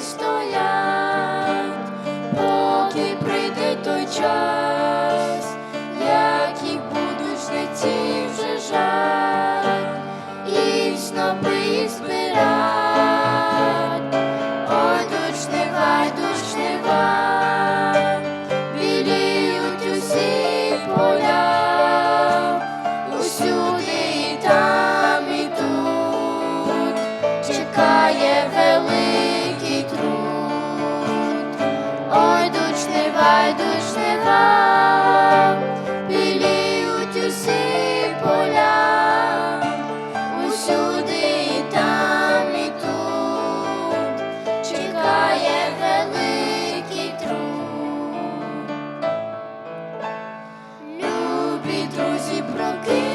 стоять, поки прийде той час. любі друзі, прокинь.